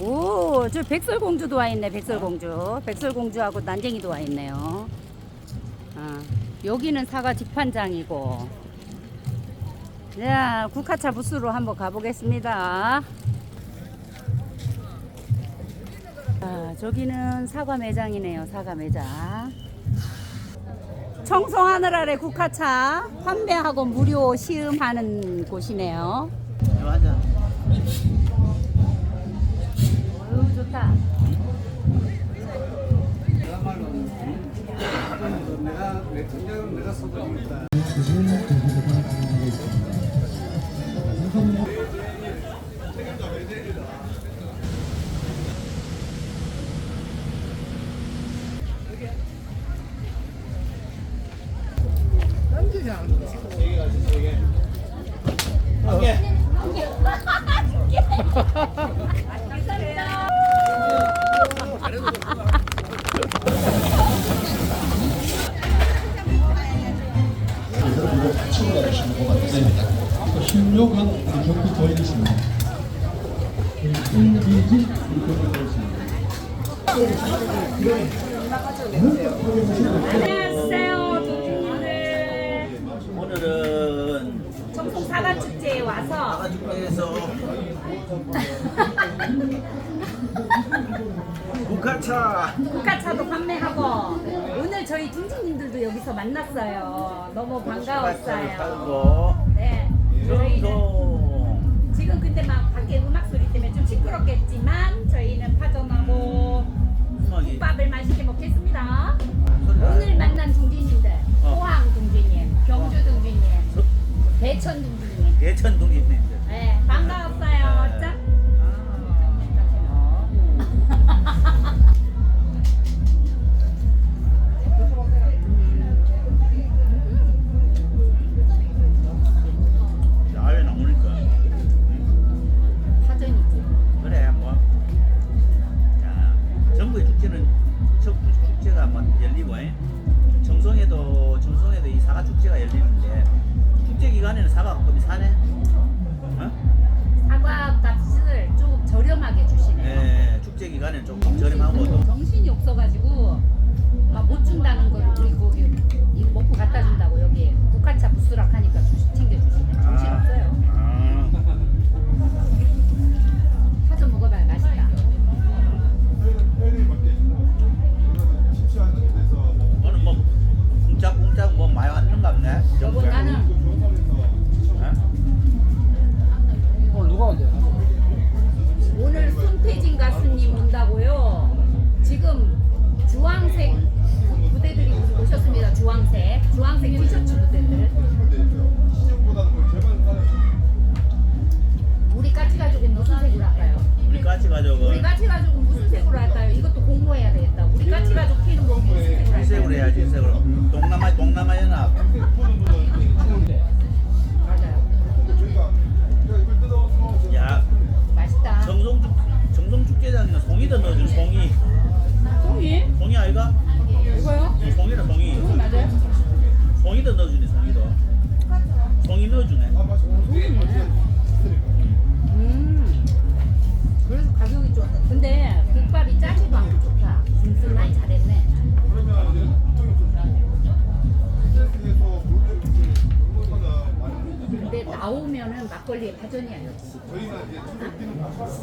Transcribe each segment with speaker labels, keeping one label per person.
Speaker 1: 오, 저 백설공주도 와 있네, 백설공주. 백설공주하고 난쟁이도 와 있네요. 아, 여기는 사과 직판장이고. 자, 국화차 부스로 한번 가보겠습니다. 아, 저기는 사과 매장이네요, 사과 매장. 청송하늘 아래 국화차 판매하고 무료 시음하는 곳이네요.
Speaker 2: 맞아.
Speaker 1: 어우, 좋다.
Speaker 3: 내가 내 전략은 내가 써드립니다.
Speaker 4: 신용한 경기.
Speaker 1: 안녕하세요, 조준이들.
Speaker 2: 오늘은
Speaker 1: 청송 사과축제에 와서
Speaker 2: 사과축제에서 국화차
Speaker 1: 국화차도 판매하고 오늘 저희 둥지님들도 여기서 만났어요. 너무 반가웠어요. 네, 저희는 지금 근데 막 밖에 음악 소리 때문에 좀 시끄럽겠지만 저희는 파전하고 국밥을 맛있게 먹겠습니다.
Speaker 2: 소리가
Speaker 1: 오늘 만난 둥지님들
Speaker 2: 어.
Speaker 1: 포항 둥지님, 경주 둥지님, 대천 둥지님.
Speaker 2: 예천 동인들 축제가 열리는데 축제 기간에는 사과 가끔이 사네 어?
Speaker 1: 사과 값을 좀 저렴하게 주시네요.
Speaker 2: 예, 축제 기간에는 조금 저렴하고 또
Speaker 1: 정신이 없어가지고 색으로 할까요?
Speaker 2: 해야지 일색으로 동남아 동남아 연합. 야
Speaker 1: 맛있다.
Speaker 2: 정성 축- 정성 축제장에는 송이도 넣어준 송이
Speaker 1: 송이?
Speaker 2: 송이 아이가
Speaker 1: 이거요?
Speaker 2: 이 송이라 송이
Speaker 1: 맞아요.
Speaker 2: 송이도 넣어주네 송이도 송이 넣어주네
Speaker 1: 음. 근데 나오면은 막걸리에 파전이야 역시.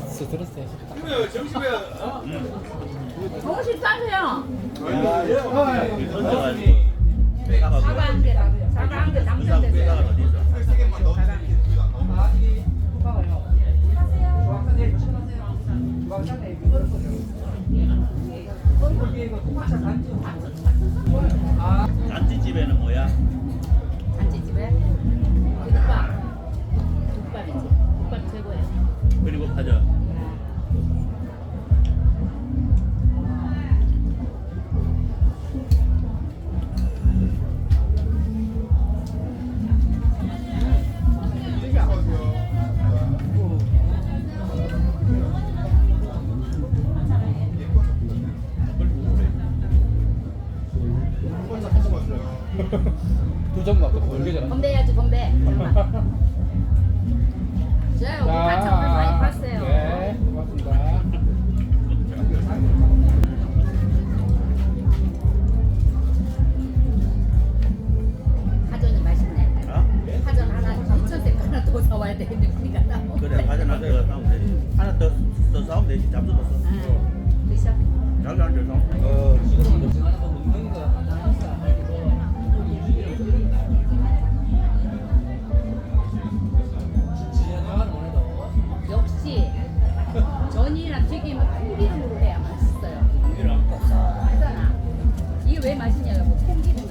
Speaker 3: 스트레스.
Speaker 1: 정신 차세요.
Speaker 2: 던져가지고
Speaker 1: 사과
Speaker 2: 사과
Speaker 1: 한 개, 사과 한개
Speaker 2: 사과
Speaker 1: 당첨됐어요.
Speaker 2: 잔치집에는 뭐야 파전
Speaker 3: 두점 맞고 돌게 잘.
Speaker 1: 건배해야지 건배. 자, 국밥 정말
Speaker 2: 잡숴 앉아서
Speaker 3: 어, 오늘도.
Speaker 1: 역시 전이랑 튀김은 콩기름으로 해야 맛있어요. 고소하잖아. 이게 왜 맛있냐고. 콩기름